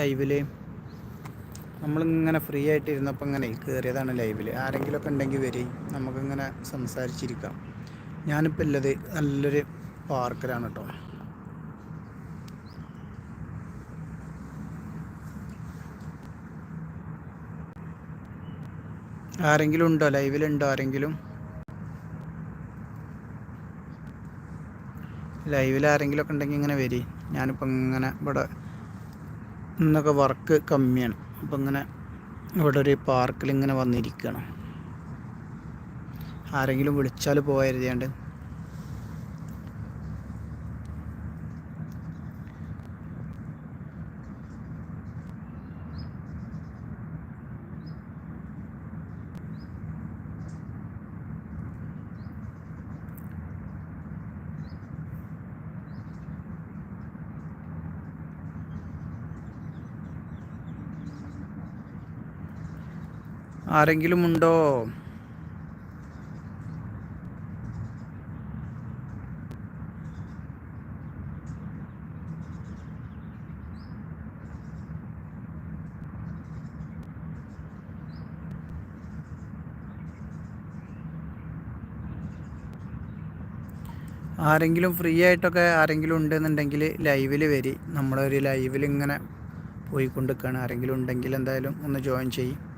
ലൈവിൽ നമ്മളിങ്ങനെ ഫ്രീ ആയിട്ട് ഇരുന്നപ്പോൾ ഇങ്ങനെ കയറിയതാണ് ലൈവിൽ ആരെങ്കിലുമൊക്കെ ഉണ്ടെങ്കിൽ വരി. നമുക്കിങ്ങനെ സംസാരിച്ചിരിക്കാം. ഞാനിപ്പോൾ ഉള്ളത് നല്ലൊരു പാർക്കിലാണ് കേട്ടോ. ആരെങ്കിലും ഉണ്ടോ? ലൈവിലുണ്ടോ ആരെങ്കിലും? ലൈവിൽ ആരെങ്കിലും ഒക്കെ ഉണ്ടെങ്കിൽ ഇങ്ങനെ വരി. ഞാനിപ്പോൾ ഇങ്ങനെ ഇവിടെ ഇന്നൊക്കെ വർക്ക് കമ്മിയാണ്. അപ്പം ഇങ്ങനെ ഇവിടെ ഒരു പാർക്കിൽ ഇങ്ങനെ വന്നിരിക്കുകയാണ് ആരെങ്കിലും വിളിച്ചാൽ പോകരുതിയാണ്ട് ആരെങ്കിലും ഉണ്ടോ? ആരെങ്കിലും ഫ്രീ ആയിട്ടൊക്കെ ആരെങ്കിലും ഉണ്ടെന്നുണ്ടെങ്കിൽ ലൈവിൽ വരി. നമ്മളൊരു ലൈവിൽ ഇങ്ങനെ പോയിക്കൊണ്ടിരിക്കുകയാണ്. ആരെങ്കിലും ഉണ്ടെങ്കിൽ എന്തായാലും ഒന്ന് ജോയിൻ ചെയ്യും.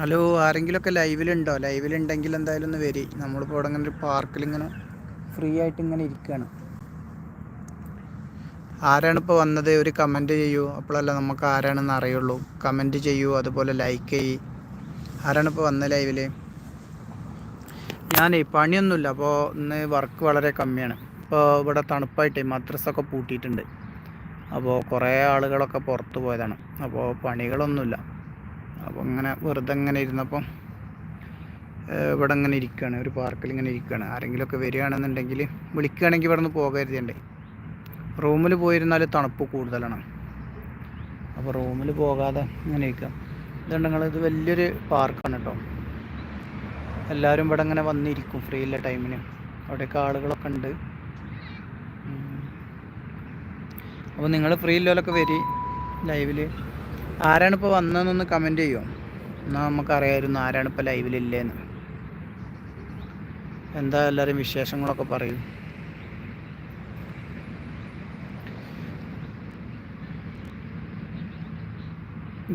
ഹലോ ആരെങ്കിലുമൊക്കെ ലൈവിലുണ്ടോ? ലൈവിലുണ്ടെങ്കിൽ എന്തായാലും ഒന്ന് വരി. നമ്മളിപ്പോൾ ഇവിടെ ഇങ്ങനെ ഒരു പാർക്കിൽ ഇങ്ങനെ ഫ്രീ ആയിട്ട് ഇങ്ങനെ ഇരിക്കുകയാണ് ആരാണ് ഇപ്പോൾ വന്നത്? ഒരു കമന്റ് ചെയ്യൂ. അപ്പോഴല്ല നമുക്ക് ആരാണെന്ന് അറിയുള്ളൂ. കമന്റ് ചെയ്യൂ അതുപോലെ ലൈക്ക് ചെയ്യ്. ആരാണ് ഇപ്പോൾ വന്നത് ലൈവിൽ ഞാനേ പണിയൊന്നുമില്ല. അപ്പോൾ ഇന്ന് വർക്ക് വളരെ കമ്മിയാണ്. ഇപ്പോൾ ഇവിടെ തണുപ്പായിട്ട് മദ്രസൊക്കെ പൂട്ടിയിട്ടുണ്ട്. അപ്പോൾ കുറേ ആളുകളൊക്കെ പുറത്ത് പോയതാണ്. അപ്പോൾ പണികളൊന്നുമില്ല. അപ്പോൾ ഇങ്ങനെ വെറുതെ ഇങ്ങനെ ഇരുന്നപ്പം ഇവിടെ ഇങ്ങനെ ഇരിക്കുകയാണ് ഒരു പാർക്കിൽ ഇങ്ങനെ ഇരിക്കുകയാണ് ആരെങ്കിലുമൊക്കെ വരികയാണെന്നുണ്ടെങ്കിൽ വിളിക്കുകയാണെങ്കിൽ ഇവിടെ നിന്ന് പോകരുതേണ്ടേ റൂമിൽ പോയിരുന്നാൽ തണുപ്പ് കൂടുതലാണ്. അപ്പോൾ റൂമിൽ പോകാതെ ഇങ്ങനെ ഇരിക്കാം ഇതുകൊണ്ട് ഇത് വലിയൊരു പാർക്കാണ് കേട്ടോ. എല്ലാവരും ഇവിടെ ഇങ്ങനെ വന്നിരിക്കും ഫ്രീ ഉള്ള ടൈമിന് അവിടെയൊക്കെ ആളുകളൊക്കെ ഉണ്ട്. അപ്പോൾ നിങ്ങൾ ഫ്രീ ഉള്ളവരൊക്കെ വരി ലൈവിൽ ആരാണ് ഇപ്പോൾ വന്നതെന്നൊന്ന് കമന്റ് ചെയ്യുമോ എന്നാൽ നമുക്കറിയാമായിരുന്നു ആരാണ് ഇപ്പോൾ ലൈവിലില്ലേന്ന് എന്താ എല്ലാവരും വിശേഷങ്ങളൊക്കെ പറയും.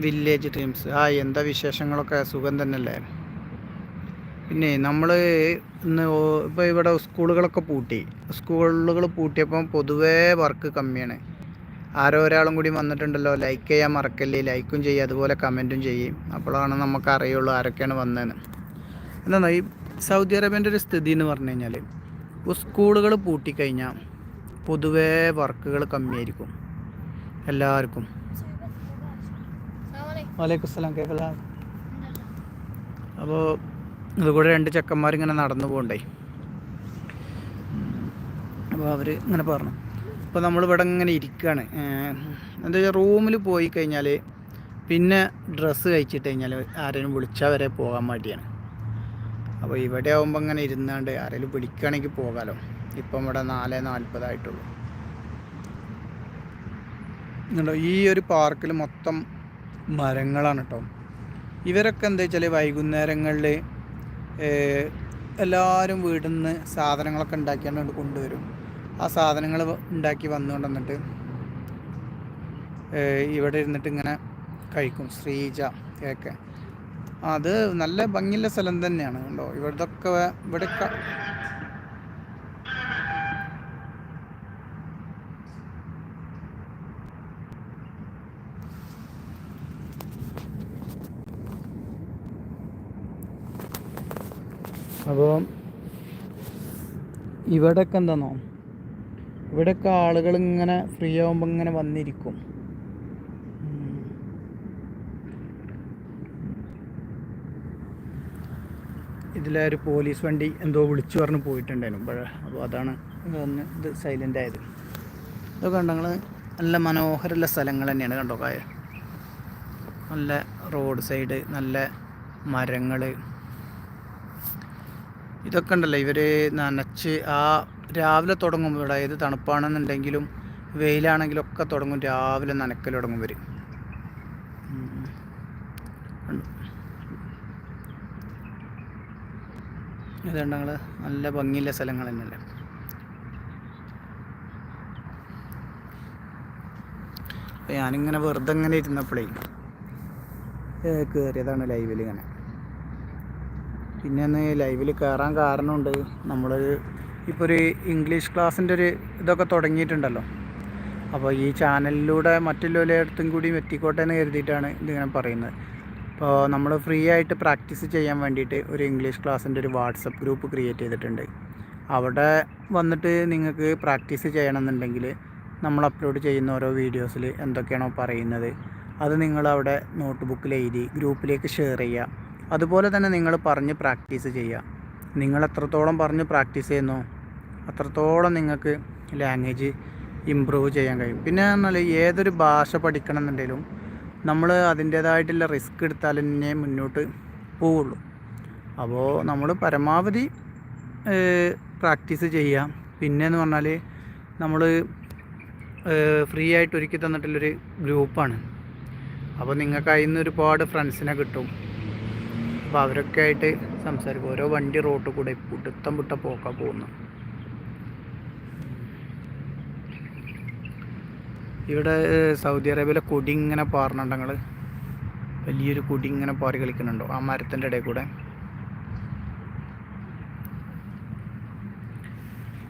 വില്ലേജ് ടീംസ് ആ എന്താ വിശേഷങ്ങളൊക്കെ? സുഖം തന്നെയല്ലേ? പിന്നെ നമ്മൾ ഇന്ന് ഇപ്പോൾ ഇവിടെ സ്കൂളുകളൊക്കെ പൂട്ടി. സ്കൂളുകൾ പൂട്ടിയപ്പം പൊതുവേ വർക്ക് കമ്മിയാണ്. ആരോ ഒരാളും കൂടി വന്നിട്ടുണ്ടല്ലോ. ലൈക്ക് ചെയ്യാൻ മറക്കല്ലേ. ലൈക്കും ചെയ്യും അതുപോലെ കമന്റും ചെയ്യും. അപ്പോഴാണ് നമുക്ക് അറിയുള്ളൂ ആരൊക്കെയാണ് വന്നതെന്ന് എന്താ ഈ സൗദി അറേബ്യന്റെ ഒരു സ്ഥിതി എന്ന് പറഞ്ഞു കഴിഞ്ഞാൽ സ്കൂളുകൾ പൂട്ടിക്കഴിഞ്ഞാൽ പൊതുവേ വർക്കുകൾ കമ്മിയായിരിക്കും. എല്ലാവർക്കും. വലൈക്കും സ്ലാം. കേൾക്കല അപ്പോൾ അതുകൂടെ രണ്ട് ചെക്കന്മാരിങ്ങനെ നടന്നു പോകണ്ടേ? അപ്പോൾ അവർ ഇങ്ങനെ പറഞ്ഞു. ഇപ്പോൾ നമ്മളിവിടെ ഇങ്ങനെ ഇരിക്കുകയാണ് എന്താ വെച്ചാൽ റൂമിൽ പോയി കഴിഞ്ഞാൽ പിന്നെ ഡ്രസ്സ് കഴിച്ചിട്ട് കഴിഞ്ഞാൽ ആരെങ്കിലും വിളിച്ചാൽ വരെ പോകാൻ മടിയാണ്. അപ്പോൾ ഇവിടെ ആകുമ്പോൾ ഇങ്ങനെ ഇരുന്നാണ്ട് ആരെങ്കിലും വിളിക്കുകയാണെങ്കിൽ പോകാമല്ലോ ഇപ്പം ഇവിടെ നാല് നാൽപ്പതായിട്ടുള്ളൂ ഈ ഒരു പാർക്കിൽ മൊത്തം മരങ്ങളാണ് കേട്ടോ ഇവരൊക്കെ എന്താ വെച്ചാൽ വൈകുന്നേരങ്ങളിൽ എല്ലാവരും വീട്ടിൽ നിന്ന് സാധനങ്ങളൊക്കെ ഉണ്ടാക്കിയാണ് കൊണ്ടുവരും. ആ സാധനങ്ങൾ ഉണ്ടാക്കി വന്നുകൊണ്ട് വന്നിട്ട് ഇവിടെ ഇരുന്നിട്ട് ഇങ്ങനെ കഴിക്കും. ശ്രീജ ഒക്കെ. അത് നല്ല ഭംഗിയുള്ള സ്ഥലം തന്നെയാണ് കണ്ടോ. ഇവിടത്തൊക്കെ ഇവിടെ അപ്പോൾ ഇവിടെയൊക്കെ എന്താണോ ഇവിടെയൊക്കെ ആളുകൾ ഇങ്ങനെ ഫ്രീ ആകുമ്പോൾ ഇങ്ങനെ വന്നിരിക്കും. ഇതിലെ ഒരു പോലീസ് വണ്ടി എന്തോ വിളിച്ചു പറഞ്ഞ് പോയിട്ടുണ്ടായിരുന്നു. അപ്പോൾ അതാണ് വന്ന് ഇത് സൈലന്റ് ആയത്. ഇതൊക്കെ കണ്ടങ്ങൾ നല്ല മനോഹരമുള്ള സ്ഥലങ്ങൾ തന്നെയാണ് കണ്ടോ കായ? നല്ല റോഡ് സൈഡ് നല്ല മരങ്ങൾ ഇതൊക്കെ ഉണ്ടല്ലോ ഇവർ നനച്ച് ആ രാവിലെ തുടങ്ങും ഇവിടെ ഏത് തണുപ്പാണെന്നുണ്ടെങ്കിലും വെയിലാണെങ്കിലും ഒക്കെ തുടങ്ങും. രാവിലെ നനക്കൽ തുടങ്ങും വരും ഞങ്ങൾ നല്ല ഭംഗിയുള്ള സ്ഥലങ്ങൾ തന്നെയല്ലേ? അപ്പോൾ ഞാനിങ്ങനെ വെറുതെ ഇങ്ങനെ ഇരുന്നപ്പോഴേ കയറിയതാണ് ലൈവിൽ ഇങ്ങനെ. പിന്നെ ഒന്ന് ലൈവിൽ കയറാൻ കാരണമുണ്ട് നമ്മളൊരു ഇപ്പോൾ ഒരു ഇംഗ്ലീഷ് ക്ലാസ്സിന്റെ ഒരു ഇതൊക്കെ തുടങ്ങിയിട്ടുണ്ടല്ലോ. അപ്പോൾ ഈ ചാനലിലൂടെ മറ്റുള്ളവരടുത്തും കൂടിയും എത്തിക്കോട്ടെ എന്ന് കരുതിയിട്ടാണ് ഇതിങ്ങനെ പറയുന്നത്. അപ്പോൾ നമ്മൾ ഫ്രീ ആയിട്ട് പ്രാക്ടീസ് ചെയ്യാൻ വേണ്ടിയിട്ട് ഒരു ഇംഗ്ലീഷ് ക്ലാസ്സിന്റെ ഒരു വാട്സപ്പ് ഗ്രൂപ്പ് ക്രിയേറ്റ് ചെയ്തിട്ടുണ്ട്. അവിടെ വന്നിട്ട് നിങ്ങൾക്ക് പ്രാക്ടീസ് ചെയ്യണമെന്നുണ്ടെങ്കിൽ നമ്മൾ അപ്ലോഡ് ചെയ്യുന്ന ഓരോ വീഡിയോസിൽ എന്തൊക്കെയാണോ പറയുന്നത് അത് നിങ്ങൾ അവിടെ നോട്ട് ബുക്കിൽ എഴുതി ഗ്രൂപ്പിലേക്ക് ഷെയർ ചെയ്യുക. അതുപോലെ തന്നെ നിങ്ങൾ പറഞ്ഞ് പ്രാക്ടീസ് ചെയ്യുക. നിങ്ങൾ എത്രത്തോളം പറഞ്ഞ് പ്രാക്ടീസ് ചെയ്യുന്നോ അത്രത്തോളം നിങ്ങൾക്ക് ലാംഗ്വേജ് ഇമ്പ്രൂവ് ചെയ്യാൻ കഴിയും. പിന്നെ പറഞ്ഞാൽ ഏതൊരു ഭാഷ പഠിക്കണം എന്നുണ്ടെങ്കിലും നമ്മൾ അതിന്റേതായിട്ടുള്ള റിസ്ക് എടുത്താൽ തന്നെ മുന്നോട്ട് പോവുള്ളൂ. അപ്പോൾ നമ്മൾ പരമാവധി പ്രാക്ടീസ് ചെയ്യാം പിന്നെയെന്ന് പറഞ്ഞാൽ നമ്മൾ ഫ്രീ ആയിട്ട് ഒരുക്കി തന്നിട്ടുള്ളൊരു ഗ്രൂപ്പാണ്. അപ്പോൾ നിങ്ങൾക്ക് അതിൽ നിന്ന് ഒരുപാട് ഫ്രണ്ട്സിനെ കിട്ടും. അപ്പോൾ അവരൊക്കെ ആയിട്ട് സംസാരിക്കും. ഓരോ വണ്ടി റോട്ടിൽ കൂടെ പുട്ടുത്തം പുട്ട പോക്കാൻ പോകുന്നു ഇവിടെ സൗദി അറേബ്യയിലെ കൊടി ഇങ്ങനെ പാറുന്നുണ്ട് ഞങ്ങൾ വലിയൊരു കൊടി ഇങ്ങനെ പാറി കളിക്കുന്നുണ്ടോ. ആ മരത്തിന്റെ ഇടയിൽ കൂടെ.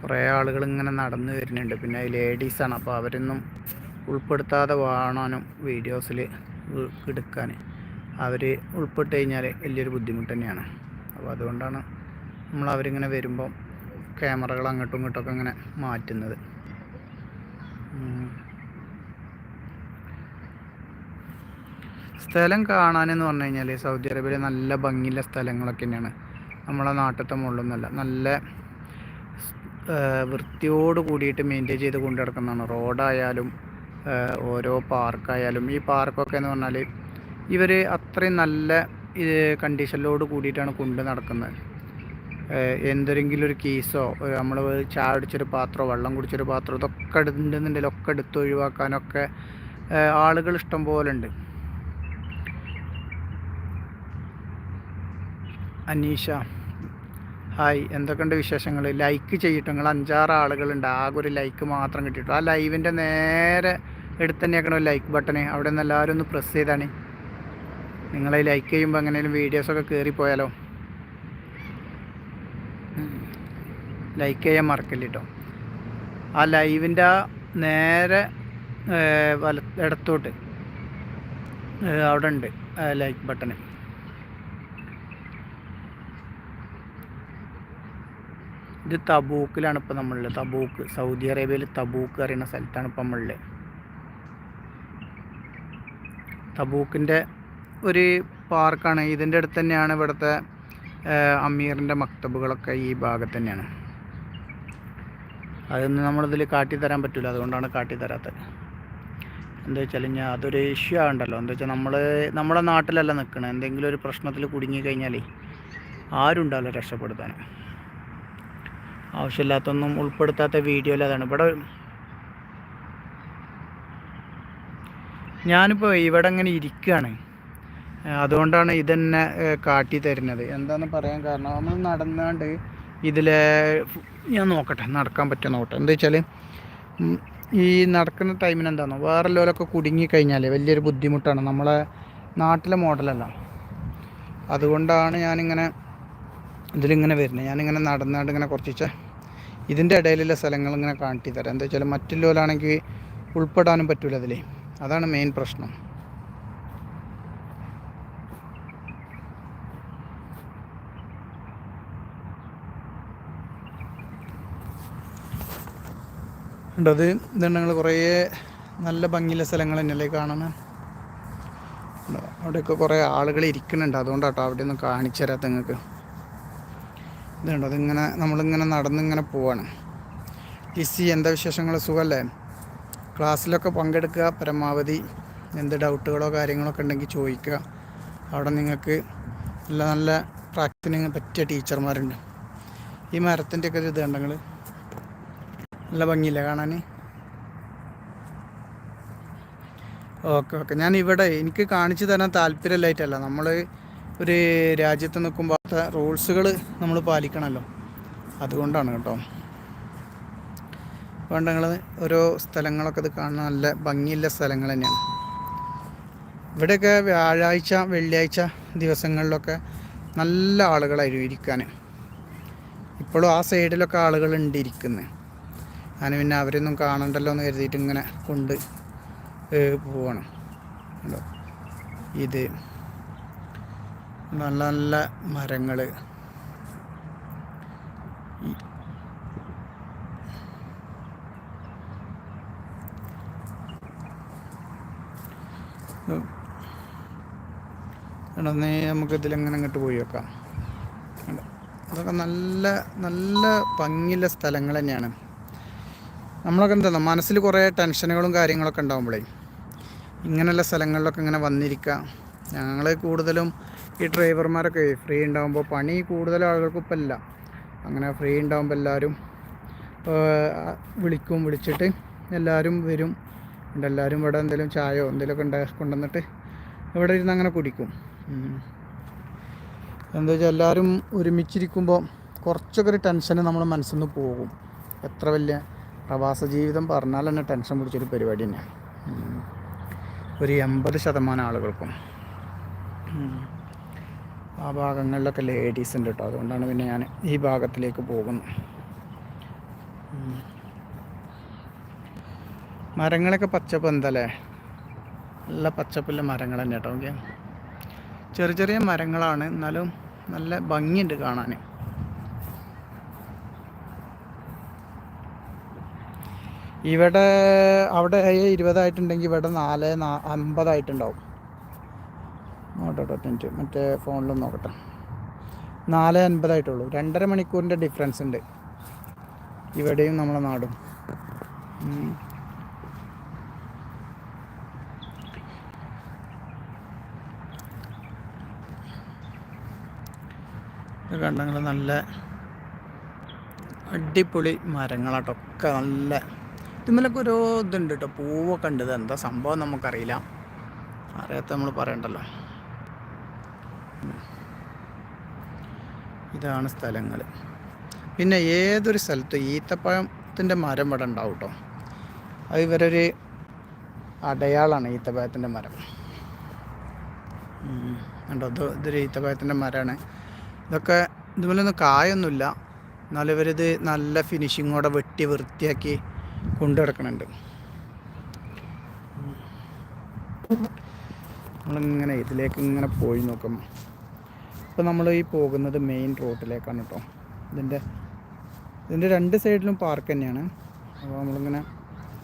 കുറേ ആളുകൾ ഇങ്ങനെ നടന്നു വരുന്നുണ്ട്. പിന്നെ ലേഡീസാണ് അപ്പോൾ അവരൊന്നും ഉൾപ്പെടുത്താതെ വാണാനും വീഡിയോസിൽ എടുക്കാൻ. അവർ ഉൾപ്പെട്ട് കഴിഞ്ഞാൽ വലിയൊരു ബുദ്ധിമുട്ട് തന്നെയാണ്. അപ്പോൾ അതുകൊണ്ടാണ് നമ്മൾ അവരിങ്ങനെ വരുമ്പം ക്യാമറകൾ അങ്ങോട്ടും ഇങ്ങോട്ടൊക്കെ ഇങ്ങനെ മാറ്റുന്നത്. സ്ഥലം കാണാനെന്ന് പറഞ്ഞു കഴിഞ്ഞാൽ സൗദി അറേബ്യയിൽ നല്ല ഭംഗിയുള്ള സ്ഥലങ്ങളൊക്കെ തന്നെയാണ്. നമ്മളെ നാട്ടിലത്തെ മുകളിലൊന്നുമല്ല. നല്ല വൃത്തിയോട് കൂടിയിട്ട് മെയിന്റെയിൻ ചെയ്ത് കൊണ്ടു നടക്കുന്നതാണ്. റോഡായാലും ഓരോ പാർക്കായാലും ഈ പാർക്കൊക്കെ എന്ന് പറഞ്ഞാൽ ഇവർ അത്രയും നല്ല കണ്ടീഷനിലോട് കൂടിയിട്ടാണ് കൊണ്ട് നടക്കുന്നത്. എന്തെങ്കിലും ഒരു കീസോ നമ്മൾ ചായ അടിച്ചൊരു പാത്രമോ വെള്ളം കുടിച്ചൊരു പാത്രമോ ഇതൊക്കെ ഉണ്ടെന്നുണ്ടെങ്കിൽ ഒക്കെ എടുത്ത് ഒഴിവാക്കാനൊക്കെ ആളുകൾ ഇഷ്ടം പോലെ ഉണ്ട്. അനീഷ. ഹായ്. എന്തൊക്കെയുണ്ട് വിശേഷങ്ങൾ ലൈക്ക് ചെയ്തിട്ട് നിങ്ങൾ അഞ്ചാറ് ആളുകളുണ്ട്. ആകെ ഒരു ലൈക്ക് മാത്രം കിട്ടിയിട്ടു ആ ലൈവിന്റെ നേരെ എടുത്ത് തന്നെയാക്കണം ലൈക്ക് ബട്ടണ്. അവിടെ നിന്ന് എല്ലാവരും ഒന്ന് പ്രസ് ചെയ്താണ്. നിങ്ങളെ ലൈക്ക് ചെയ്യുമ്പോൾ എങ്ങനെയും വീഡിയോസൊക്കെ കയറിപ്പോയാലോ ലൈക്ക് ചെയ്യാൻ മറക്കില്ല കേട്ടോ ആ ലൈവിന്റെ നേരെ വല ഇടത്തോട്ട് അവിടെ ഉണ്ട് ലൈക്ക് ബട്ടണ്. ഇത് തബൂക്കിലാണ് ഇപ്പോൾ നമ്മളുള്ളത്. തബൂക്ക് സൗദി അറേബ്യയിൽ തബൂക്ക് അറിയുന്ന സ്ഥലത്താണ് ഇപ്പോൾ നമ്മളുള്ളത്. തബൂക്കിന്റെ ഒരു പാർക്കാണ്. ഇതിന്റെ അടുത്ത് തന്നെയാണ് ഇവിടുത്തെ അമീറിന്റെ മക്തബുകളൊക്കെ ഈ ഭാഗത്ത് തന്നെയാണ്. അതൊന്നും നമ്മളിതിൽ കാട്ടിത്തരാൻ പറ്റില്ല അതുകൊണ്ടാണ് കാട്ടിത്തരാത്തത്. എന്താ വെച്ചാൽ ഞാൻ അതൊരു ഇഷ്യൂ ആകണ്ടല്ലോ എന്താ വെച്ചാൽ നമ്മൾ നമ്മുടെ നാട്ടിലല്ല നിൽക്കണം. എന്തെങ്കിലും ഒരു പ്രശ്നത്തിൽ കുടുങ്ങി കഴിഞ്ഞാലേ ആരും രക്ഷപ്പെടുത്താൻ. ആവശ്യമില്ലാത്തൊന്നും ഉൾപ്പെടുത്താത്ത വീഡിയോയിൽ അതാണ്. ഇവിടെ ഞാനിപ്പോൾ ഇവിടെ അങ്ങനെ ഇരിക്കുകയാണ് അതുകൊണ്ടാണ് ഇതെന്നെ കാട്ടി തരുന്നത്. എന്താണെന്ന് പറയാൻ കാരണം നമ്മൾ നടന്നാണ്ട് ഇതിലെ ഞാൻ നോക്കട്ടെ നടക്കാൻ പറ്റുമോ നോക്കട്ടെ. എന്താ വെച്ചാൽ ഈ നടക്കുന്ന ടൈമിന് എന്താണോ വേറെ ലോലൊക്കെ കുടുങ്ങിക്കഴിഞ്ഞാൽ വലിയൊരു ബുദ്ധിമുട്ടാണ്. നമ്മളെ നാട്ടിലെ മോഡലല്ല അതുകൊണ്ടാണ് ഞാനിങ്ങനെ ഇതിലിങ്ങനെ വരുന്നത്. ഞാനിങ്ങനെ നടന്നാണ്ട് ഇങ്ങനെ കുറച്ച് ഇതിന്റെ ഇടയിലുള്ള സ്ഥലങ്ങൾ ഇങ്ങനെ കാണിച്ചു തരാം. എന്താ വെച്ചാൽ മറ്റുള്ളവരാണെങ്കിൽ ഉൾപ്പെടാനും പറ്റില്ല അതിലേ. അതാണ് മെയിൻ പ്രശ്നം. ഉണ്ടത് ഇതുണ്ട് നിങ്ങൾ കുറേ നല്ല ഭംഗിയുള്ള സ്ഥലങ്ങൾ തന്നെയല്ലേ കാണുന്നത് അവിടെയൊക്കെ കുറേ ആളുകൾ ഇരിക്കുന്നുണ്ട്. അതുകൊണ്ടാട്ടോ അവിടെ ഒന്ന് കാണിച്ചു തരാത്ത നിങ്ങൾക്ക്. ഇതുണ്ടോ? അതിങ്ങനെ നമ്മളിങ്ങനെ നടന്നിങ്ങനെ പോവാണ്. ലിസി എന്താ വിശേഷങ്ങൾ സുഖമല്ലേ ക്ലാസ്സിലൊക്കെ പങ്കെടുക്കുക പരമാവധി എന്ത് ഡൗട്ടുകളോ കാര്യങ്ങളൊക്കെ ഉണ്ടെങ്കിൽ ചോദിക്കുക. അവിടെ നിങ്ങൾക്ക് നല്ല നല്ല പ്രാക്ടീസിന് പറ്റിയ ടീച്ചർമാരുണ്ട്. ഈ മരത്തിന്റെ ഒക്കെ ഇത് കണ്ടങ്ങൾ നല്ല ഭംഗിയില്ല കാണാൻ? Okay okay. ഞാൻ ഇവിടെ എനിക്ക് കാണിച്ചു തരാൻ താല്പര്യമില്ലായിട്ടല്ല. നമ്മൾ ഒരു രാജ്യത്ത് നിൽക്കുമ്പോൾ റൂൾസുകൾ നമ്മൾ പാലിക്കണമല്ലോ. അതുകൊണ്ടാണ് കേട്ടോ. അതുകൊണ്ട് ഞങ്ങൾ ഓരോ സ്ഥലങ്ങളൊക്കെ ഇത് കാണാൻ നല്ല ഭംഗിയുള്ള സ്ഥലങ്ങൾ തന്നെയാണ്. ഇവിടെയൊക്കെ വ്യാഴാഴ്ച വെള്ളിയാഴ്ച ദിവസങ്ങളിലൊക്കെ നല്ല ആളുകളായിരുന്നു ഇരിക്കാൻ ഇപ്പോഴും ആ സൈഡിലൊക്കെ ആളുകളുണ്ട് ഇരിക്കുന്നത് ഞാൻ പിന്നെ അവരൊന്നും കാണണ്ടല്ലോ എന്ന് കരുതിയിട്ട് ഇങ്ങനെ കൊണ്ട് പോവാണ്? ഇത് നല്ല നല്ല മരങ്ങൾ നമുക്ക് ഇതിലെങ്ങനെ അങ്ങോട്ട് പോയി വെക്കാം? അതൊക്കെ നല്ല നല്ല ഭംഗിയുള്ള സ്ഥലങ്ങൾ തന്നെയാണ്. നമ്മളൊക്കെ എന്താ മനസ്സിൽ കുറേ ടെൻഷനുകളും കാര്യങ്ങളൊക്കെ ഉണ്ടാകുമ്പോഴേ ഇങ്ങനെയുള്ള സ്ഥലങ്ങളിലൊക്കെ ഇങ്ങനെ വന്നിരിക്കുക. ഞങ്ങൾ കൂടുതലും ഈ ഡ്രൈവർമാരൊക്കെ ഫ്രീ ഉണ്ടാകുമ്പോൾ പണി കൂടുതൽ ആളുകൾക്ക് ഇപ്പം ഇല്ല. അങ്ങനെ ഫ്രീ ഉണ്ടാകുമ്പോൾ എല്ലാവരും വിളിക്കും വിളിച്ചിട്ട് എല്ലാവരും വരും. എല്ലാവരും ഇവിടെ എന്തെങ്കിലും ചായയോ എന്തെങ്കിലുമൊക്കെ ഉണ്ടാ കൊണ്ടുവന്നിട്ട് ഇവിടെ ഇരുന്ന് അങ്ങനെ കുടിക്കും. എന്താ വെച്ചാൽ എല്ലാവരും ഒരുമിച്ചിരിക്കുമ്പോൾ കുറച്ചൊക്കെ ഒരു ടെൻഷൻ നമ്മുടെ മനസ്സിൽ നിന്ന് പോകും. എത്ര വലിയ പ്രവാസ ജീവിതം പറഞ്ഞാൽ തന്നെ ടെൻഷൻ പിടിച്ചൊരു പരിപാടി തന്നെയാണ് ഒരു എൺപത് ശതമാനം ആളുകൾക്കും. ആ ഭാഗങ്ങളിലൊക്കെ ലേഡീസ് ഉണ്ട് കേട്ടോ അതുകൊണ്ടാണ് പിന്നെ ഞാൻ ഈ ഭാഗത്തിലേക്ക് പോകുന്നത്. മരങ്ങളൊക്കെ പച്ചപ്പ് എന്തല്ലേ? നല്ല പച്ചപ്പുള്ള മരങ്ങൾ തന്നെ കേട്ടോ ഓക്കെ. ചെറിയ ചെറിയ മരങ്ങളാണ്. എന്നാലും നല്ല ഭംഗിയുണ്ട് കാണാൻ. ഇവിടെ അവിടെ ഇരുപതായിട്ടുണ്ടെങ്കിൽ ഇവിടെ നാല് അമ്പതായിട്ടുണ്ടാവും നോക്കട്ടെ ഒറ്റ മിനിറ്റ് മറ്റേ ഫോണിലും നോക്കട്ടെ. നാല് അൻപതായിട്ടുള്ളൂ. രണ്ടര മണിക്കൂറിന്റെ ഡിഫറൻസ് ഉണ്ട്. ഇവിടെയും നമ്മളെ നാടും. കണ്ടങ്ങൾ നല്ല അടിപൊളി മരങ്ങളാട്ടോ. ഒക്കെ നല്ല ഇതിന്മേലൊക്കെ ഓരോ ഇതുണ്ട് കേട്ടോ. പൂവൊക്കെ ഉണ്ട്. ഇത് എന്താ സംഭവം നമുക്കറിയില്ല. അറിയാത്ത നമ്മൾ പറയണ്ടല്ലോ. ഇതാണ് സ്ഥലങ്ങൾ. പിന്നെ ഏതൊരു സ്ഥലത്തും ഈത്തപ്പഴത്തിന്റെ മരം ഇവിടെ ഉണ്ടാവും കേട്ടോ അത് ഇവരൊരു അടയാളാണ് ഈത്തപ്പഴത്തിന്റെ മരം. ഉണ്ടോ ഇത് ഇതൊരു ഈത്തപ്പഴത്തിന്റെ മരമാണ്. ഇതൊക്കെ ഇതുപോലൊന്നും കായൊന്നുമില്ല. എന്നാലും ഇവരിത് നല്ല ഫിനിഷിങ്ങോടെ വെട്ടി വൃത്തിയാക്കി കൊണ്ടു കിടക്കണുണ്ട് നമ്മളിങ്ങനെ ഇതിലേക്ക് ഇങ്ങനെ പോയി നോക്കും ഇപ്പോൾ നമ്മൾ ഈ പോകുന്നത് മെയിൻ റോഡിലേക്കാണ് കേട്ടോ ഇതിന്റെ ഇതിന്റെ രണ്ട് സൈഡിലും പാർക്ക് തന്നെയാണ്. അപ്പോൾ നമ്മളിങ്ങനെ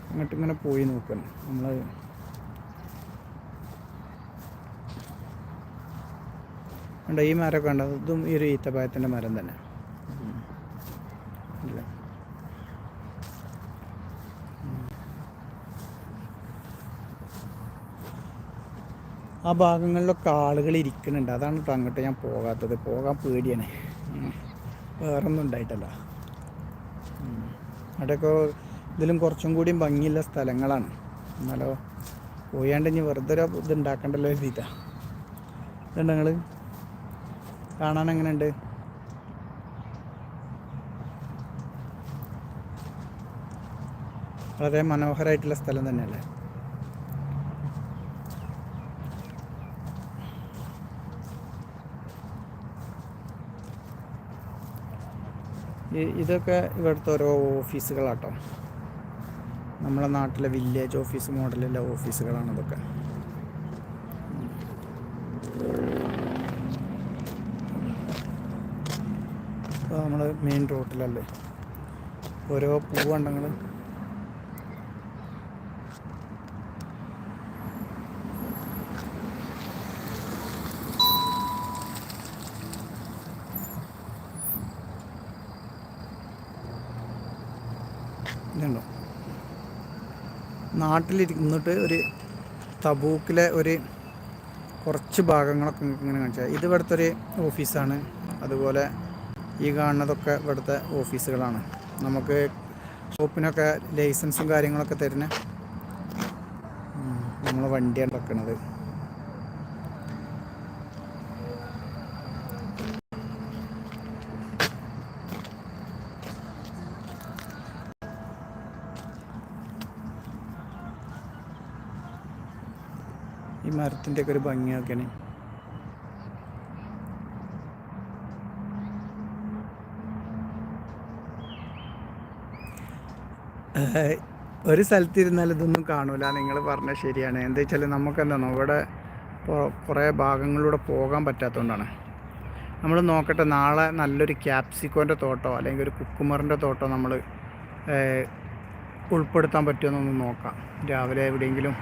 അങ്ങോട്ട് ഇങ്ങനെ പോയി നോക്കണം. നമ്മൾ കണ്ടോ ഈ മരമൊക്കെ ഉണ്ടോ ഇതും ഈ ഒരു ഈത്തപ്പായത്തിന്റെ മരം തന്നെ. ആ ഭാഗങ്ങളിലൊക്കെ ആളുകൾ ഇരിക്കുന്നുണ്ട്. അതാണ് കേട്ടോ അങ്ങോട്ട് ഞാൻ പോകാത്തത്. പോകാൻ പേടിയാണ്. വേറൊന്നും ഉണ്ടായിട്ടല്ല. അവിടെയൊക്കെ ഇതിലും കുറച്ചും കൂടിയും ഭംഗിയുള്ള സ്ഥലങ്ങളാണ്. എന്നാലോ പോയാണ്ട് ഇനി വെറുതെ ഒരു ഇത് ഉണ്ടാക്കണ്ടല്ലോ എഴുതിയിട്ടാ ഇതുണ്ട് നിങ്ങൾ കാണാൻ എങ്ങനെയുണ്ട്? വളരെ മനോഹരമായിട്ടുള്ള സ്ഥലം തന്നെയല്ലേ? ഇതൊക്കെ ഇവിടുത്തെ ഓരോ ഓഫീസുകളാട്ടോ. നമ്മുടെ നാട്ടിലെ വില്ലേജ് ഓഫീസ് മോഡലുള്ള ഓഫീസുകളാണ് ഇതൊക്കെ. നമ്മൾ മെയിൻ റോട്ടിലല്ലേ ഓരോ പൂവുണ്ടെങ്കിൽ ഇതുണ്ടോ നാട്ടിലിരുന്നിട്ട് ഒരു തബൂക്കിലെ ഒരു കുറച്ച് ഭാഗങ്ങളൊക്കെ ഇങ്ങനെ കാണിച്ചാൽ ഇത് ഇവിടുത്തെ ഒരു ഓഫീസാണ്. അതുപോലെ ഈ കാണുന്നതൊക്കെ ഇവിടുത്തെ ഓഫീസുകളാണ്. നമുക്ക് ഷോപ്പിനൊക്കെ ലൈസൻസും കാര്യങ്ങളൊക്കെ തരുന്ന നമ്മൾ വണ്ടിയാണ് വെക്കണത്. ഈ മരത്തിന്റെ ഒക്കെ ഒരു ഭംഗിയാക്കണേ ഒരു സ്ഥലത്ത് ഇരുന്നാൽ ഇതൊന്നും കാണൂല. നിങ്ങൾ പറഞ്ഞ ശരിയാണ്. എന്താ വെച്ചാൽ നമുക്കെന്താണ് ഇവിടെ കുറേ ഭാഗങ്ങളിലൂടെ പോകാൻ പറ്റാത്തതുകൊണ്ടാണ് നമ്മൾ നോക്കട്ടെ നാളെ നല്ലൊരു ക്യാപ്സിക്കോന്റെ തോട്ടോ അല്ലെങ്കിൽ ഒരു കുക്കുമറിന്റെ തോട്ടോ നമ്മൾ ഉൾപ്പെടുത്താൻ പറ്റുമെന്നൊന്ന് നോക്കാം. രാവിലെ എവിടെയെങ്കിലും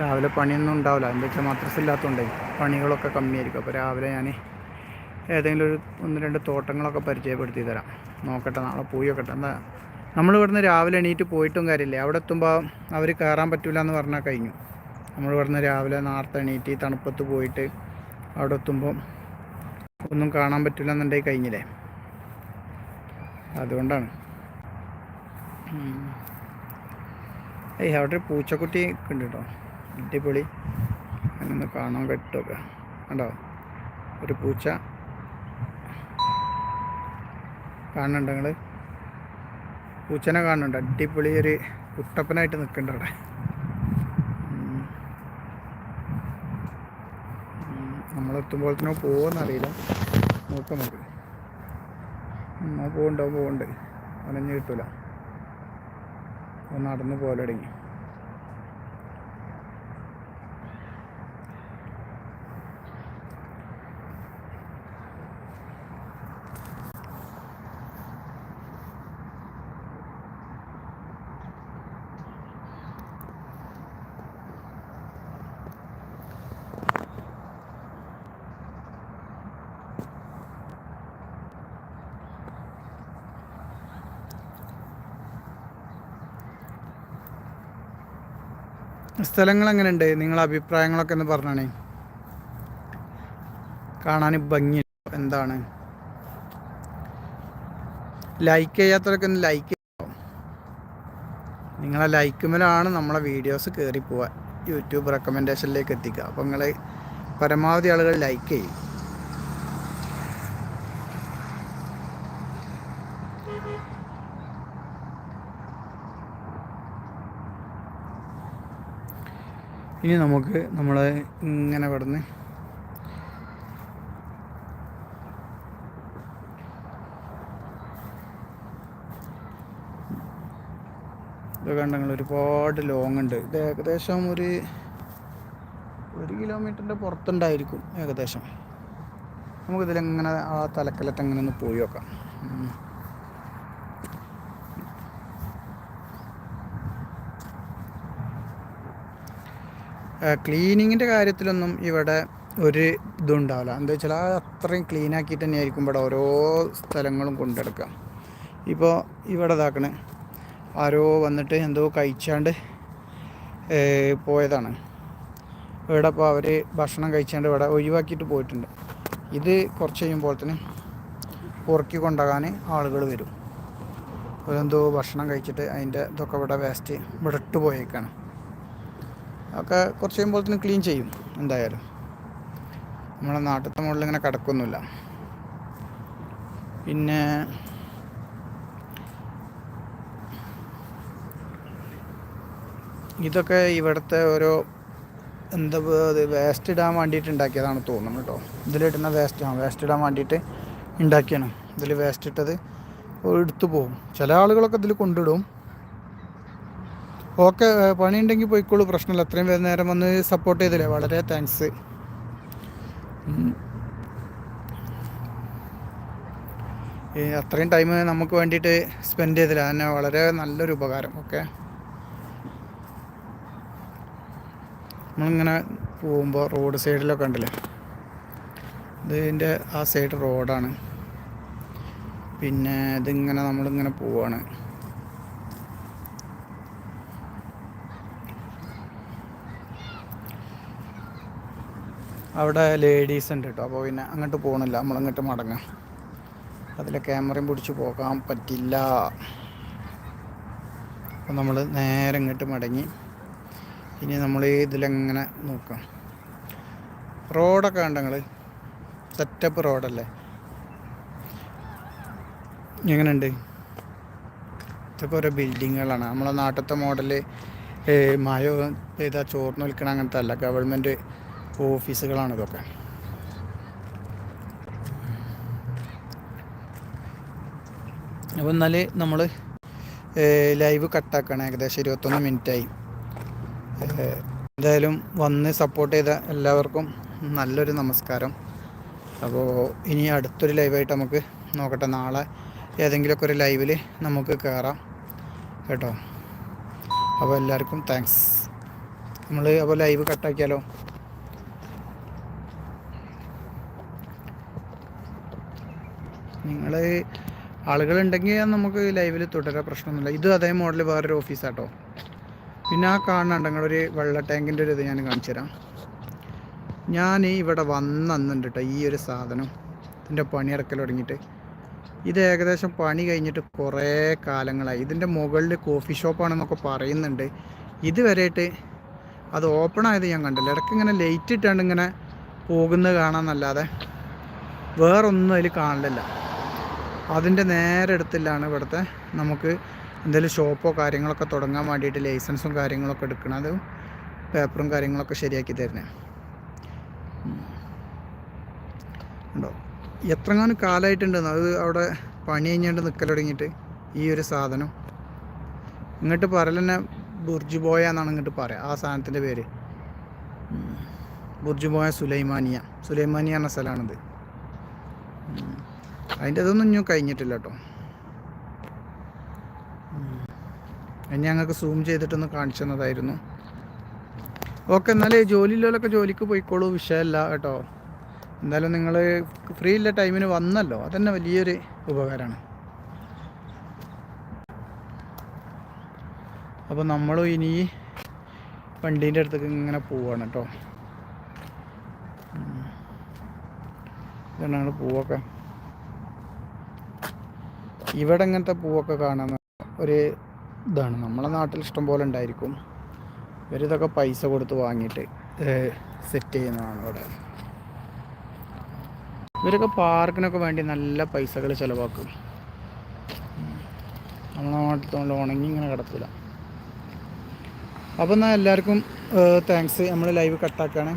രാവിലെ പണിയൊന്നും ഉണ്ടാവില്ല. എന്താ വെച്ചാൽ മദ്രസ ഇല്ലാത്തതുകൊണ്ടേ പണികളൊക്കെ കമ്മിയായിരിക്കും. അപ്പോൾ രാവിലെ ഞാൻ ഏതെങ്കിലും ഒരു ഒന്ന് രണ്ട് തോട്ടങ്ങളൊക്കെ പരിചയപ്പെടുത്തി തരാം. നോക്കട്ടെ നാളെ പോയി നോക്കട്ടെ. എന്താ നമ്മൾ ഇവിടുന്ന് രാവിലെ എണീറ്റ് പോയിട്ടും കാര്യമില്ല. അവിടെ എത്തുമ്പോൾ അവർ കയറാൻ പറ്റില്ല എന്ന് പറഞ്ഞാൽ കഴിഞ്ഞു. നമ്മൾ ഇവിടുന്ന് രാവിലെ നേരത്തെ എണീറ്റ് തണുപ്പത്ത് പോയിട്ട് അവിടെ എത്തുമ്പോൾ ഒന്നും കാണാൻ പറ്റില്ല എന്നുണ്ടെങ്കിൽ കഴിഞ്ഞില്ലേ? അതുകൊണ്ടാണ്. ഏയ് അവിടെ ഒരു പൂച്ചക്കുട്ടി ഉണ്ട് കേട്ടോ അടിപൊളി. അങ്ങനെ കാണാൻ പറ്റുമൊക്കെ കണ്ടോ? ഒരു പൂച്ച. കാണുന്നുണ്ട് നിങ്ങൾ പൂച്ചനെ കാണുന്നുണ്ട്. അടിപൊളി ഒരു കുട്ടപ്പനായിട്ട് നിൽക്കുന്നുണ്ട് അവിടെ. നമ്മളെത്തുമ്പോൾ തന്നെ പോകുമെന്നറിയില്ല നോക്കാം നമുക്ക്. എന്നാൽ ആ പോകുന്നുണ്ടോ പോകുന്നുണ്ട് അവനഞ്ഞ് കിട്ടൂല. അവൻ നടന്ന് പോലെ തുടങ്ങി. സ്ഥലങ്ങൾ എങ്ങനെയുണ്ട് നിങ്ങളെ അഭിപ്രായങ്ങളൊക്കെ ഒന്ന് പറഞ്ഞാണേ. കാണാൻ ഭംഗി. എന്താണ്? ലൈക്ക് ചെയ്യാത്തവരൊക്കെ ഒന്ന് ലൈക്ക് ചെയ്യാം നിങ്ങളെ ലൈക്കുമലാണ് നമ്മളെ വീഡിയോസ് കയറി പോവാൻ യൂട്യൂബ് റെക്കമെൻഡേഷനിലേക്ക് എത്തിക്കുക. അപ്പോൾ നിങ്ങൾ പരമാവധി ആളുകൾ ലൈക്ക് ചെയ്യും. ഇനി നമുക്ക് നമ്മൾ ഇങ്ങനെ കിടന്ന് കണ്ടങ്ങൾ ഒരുപാട് ലോങ് ഉണ്ട്. ഇത് ഏകദേശം ഒരു ഒരു കിലോമീറ്ററിന്റെ പുറത്തുണ്ടായിരിക്കും ഏകദേശം. നമുക്കിതിലെങ്ങനെ ആ തലക്കലത്തെങ്ങനെ ഒന്ന് പോയി നോക്കാം. ക്ലീനിങ്ങിന്റെ കാര്യത്തിലൊന്നും ഇവിടെ ഒരു ഇതും ഉണ്ടാവില്ല എന്താ വെച്ചാൽ ആ അത്രയും ക്ലീൻ ആക്കിയിട്ട് തന്നെയായിരിക്കും ഇവിടെ ഓരോ സ്ഥലങ്ങളും കൊണ്ടെടുക്കുക. ഇപ്പോൾ ഇവിടെ ഇതാക്കണേ. ആരോ വന്നിട്ട് എന്തോ കഴിച്ചാണ്ട് പോയതാണ്. ഇവിടെ ഇപ്പോൾ അവർ ഭക്ഷണം കഴിച്ചാണ്ട് ഇവിടെ ഒഴിവാക്കിയിട്ട് പോയിട്ടുണ്ട്. ഇത് കുറച്ച് കഴിയുമ്പോൾ തന്നെ ഉറക്കി കൊണ്ടുപോകാൻ ആളുകൾ വരും. എന്തോ ഭക്ഷണം കഴിച്ചിട്ട് അതിന്റെ ഇതൊക്കെ ഇവിടെ വേസ്റ്റ് ഇവിടെ ഇട്ട് പോയേക്കാണ്. ഒക്കെ കുറച്ച് കഴിയുമ്പോഴത്തേനും ക്ലീൻ ചെയ്യും എന്തായാലും. നമ്മളെ നാട്ടിലത്തെ മുകളിൽ ഇങ്ങനെ കിടക്കൊന്നുമില്ല. പിന്നെ ഇതൊക്കെ ഇവിടുത്തെ ഓരോ എന്താ വേസ്റ്റ് ഇടാൻ വേണ്ടിയിട്ട് ഉണ്ടാക്കിയതാണ് തോന്നുന്നു കേട്ടോ. ഇതിലിടുന്ന വേസ്റ്റ് ആ വേസ്റ്റ് ഇടാൻ വേണ്ടിയിട്ട് ഉണ്ടാക്കിയാണ്. ഇതിൽ വേസ്റ്റ് ഇട്ടത് എടുത്തു പോകും. ചില ആളുകളൊക്കെ ഇതിൽ കൊണ്ടിടും ഓക്കെ പണിയുണ്ടെങ്കിൽ പോയിക്കോളൂ. പ്രശ്നമില്ല. അത്രയും നേരം വന്ന് സപ്പോർട്ട് ചെയ്തില്ലേ വളരെ താങ്ക്സ് അത്രയും ടൈം നമുക്ക് വേണ്ടിയിട്ട് സ്പെൻഡ് ചെയ്തില്ല അതന്നെ വളരെ നല്ലൊരു ഉപകാരം. ഓക്കെ? നമ്മളിങ്ങനെ പോകുമ്പോൾ റോഡ് സൈഡിലൊക്കെ ഉണ്ടല്ലേ ഇതിന്റെ ആ സൈഡ് റോഡാണ് പിന്നെ ഇതിങ്ങനെ നമ്മളിങ്ങനെ പോവാണ്. അവിടെ ലേഡീസ് ഉണ്ട് കേട്ടോ അപ്പോൾ പിന്നെ അങ്ങോട്ട് പോകണില്ല നമ്മളങ്ങോട്ട് മടങ്ങാം. അതിലെ ക്യാമറയും പിടിച്ച് പോകാൻ പറ്റില്ല. അപ്പോൾ നമ്മൾ നേരെ ഇങ്ങോട്ട് മടങ്ങി. ഇനി നമ്മൾ ഇതിലെങ്ങനെ നോക്കാം. റോഡൊക്കെ കണ്ട നിങ്ങൾ സെറ്റപ്പ് റോഡല്ലേ? എങ്ങനെയുണ്ട്? ഇതൊക്കെ ഓരോ ബിൽഡിങ്ങുകളാണ് നമ്മളെ നാട്ടിലത്തെ മോഡൽ മഴ പെയ്താൽ ചോർന്ന് വിൽക്കണം അങ്ങനത്തെ അല്ല. ഗവൺമെന്റ് ഓഫീസുകളാണ് ഇതൊക്കെ അപ്പോൾ എന്നാൽ നമ്മൾ ലൈവ് കട്ടാക്കണം. ഏകദേശം ഇരുപത്തൊന്ന് മിനിറ്റായി. എന്തായാലും വന്ന് സപ്പോർട്ട് ചെയ്ത എല്ലാവർക്കും നല്ലൊരു നമസ്കാരം. അപ്പോൾ ഇനി അടുത്തൊരു ലൈവായിട്ട് നമുക്ക് നോക്കട്ടെ. നാളെ ഏതെങ്കിലുമൊക്കെ ഒരു ലൈവിൽ നമുക്ക് കയറാം കേട്ടോ? അപ്പോൾ എല്ലാവർക്കും താങ്ക്സ് നമ്മൾ അപ്പോൾ ലൈവ് കട്ടാക്കിയാലോ? നിങ്ങൾ ആളുകളുണ്ടെങ്കിൽ നമുക്ക് ലൈവിൽ തുടരാൻ പ്രശ്നമൊന്നുമില്ല. ഇത് അതേ മോഡൽ വേറൊരു ഓഫീസാട്ടോ പിന്നെ ആ കാണുന്നുണ്ട് ഒരു വെള്ള ടാങ്കിന്റെ ഒരു ഇത് ഞാൻ കാണിച്ചു തരാം. ഞാൻ ഇവിടെ വന്നുണ്ട് കേട്ടോ ഈ ഒരു സാധനം. ഇതിന്റെ പണിയിറക്കൽ തുടങ്ങിയിട്ട്. ഇത് ഏകദേശം പണി കഴിഞ്ഞിട്ട് കുറേ കാലങ്ങളായി. ഇതിന്റെ മുകളിൽ കോഫി ഷോപ്പാണെന്നൊക്കെ പറയുന്നുണ്ട്. ഇതുവരെയായിട്ട് അത് ഓപ്പൺ ആയത് ഞാൻ കണ്ടില്ല. ഇടയ്ക്ക് ഇങ്ങനെ ലേറ്റ് ഇട്ടാണ്ട് ഇങ്ങനെ പോകുന്നത് കാണാമെന്നല്ലാതെ വേറൊന്നും അതിൽ കാണില്ല അതിന്റെ നേരെ അടുത്തില്ലാണ് ഇവിടുത്തെ നമുക്ക് എന്തെങ്കിലും ഷോപ്പോ കാര്യങ്ങളൊക്കെ തുടങ്ങാൻ വേണ്ടിയിട്ട് ലൈസൻസും കാര്യങ്ങളൊക്കെ എടുക്കണം. അത് പേപ്പറും കാര്യങ്ങളൊക്കെ ശരിയാക്കി തരുന്നത് ഉണ്ടോ? എത്രങ്ങാനും കാലമായിട്ടുണ്ടെന്ന് അത് അവിടെ പണി കഴിഞ്ഞാണ്ട് നിൽക്കൽ തുടങ്ങിയിട്ട് ഈ ഒരു സാധനം. ഇങ്ങോട്ട് പറയൽ തന്നെ ബുർജ് ബോയ എന്നാണ് ഇങ്ങോട്ട് പറയാം ആ സാധനത്തിന്റെ പേര്. Burj ബോയ Sulaimaniya. സുലൈമാനിയ എന്ന സ്ഥലമാണിത്. അതിന്റെ ഇതൊന്നും ഇനിയും കഴിഞ്ഞിട്ടില്ല കേട്ടോ ഇനി ഞങ്ങൾക്ക് സൂം ചെയ്തിട്ടൊന്ന് കാണിച്ചു തന്നതായിരുന്നു ഓക്കെ എന്നാലേ ജോലിയിലൊക്കെ ജോലിക്ക് പോയിക്കോളൂ വിഷയമല്ല കേട്ടോ. എന്തായാലും നിങ്ങൾ ഫ്രീ ഇല്ല ടൈമിന് വന്നല്ലോ അതന്നെ വലിയൊരു ഉപകാരമാണ്. അപ്പോൾ നമ്മളും ഇനി വണ്ടീന്റെ അടുത്തേക്ക് ഇങ്ങനെ പോവാണ് കേട്ടോ. ഇതാണ് പൂവൊക്കെ. ഇവിടെ ഇങ്ങനത്തെ പൂവൊക്കെ കാണുന്ന ഒരു ഇതാണ്. നമ്മളെ നാട്ടിൽ ഇഷ്ടം പോലെ ഉണ്ടായിരിക്കും. ഇവരിതൊക്കെ പൈസ കൊടുത്ത് വാങ്ങിയിട്ട് സെറ്റ് ചെയ്യുന്നതാണ് ഇവിടെ. ഇവരൊക്കെ പാർക്കിനൊക്കെ വേണ്ടി നല്ല പൈസകൾ ചിലവാക്കും. നമ്മളെ നാട്ടിൽ ഉണങ്ങി ഇങ്ങനെ കിടത്തില്ല അപ്പം എന്നാൽ എല്ലാവർക്കും താങ്ക്സ് നമ്മൾ ലൈവ് കട്ടാക്കുകയാണ്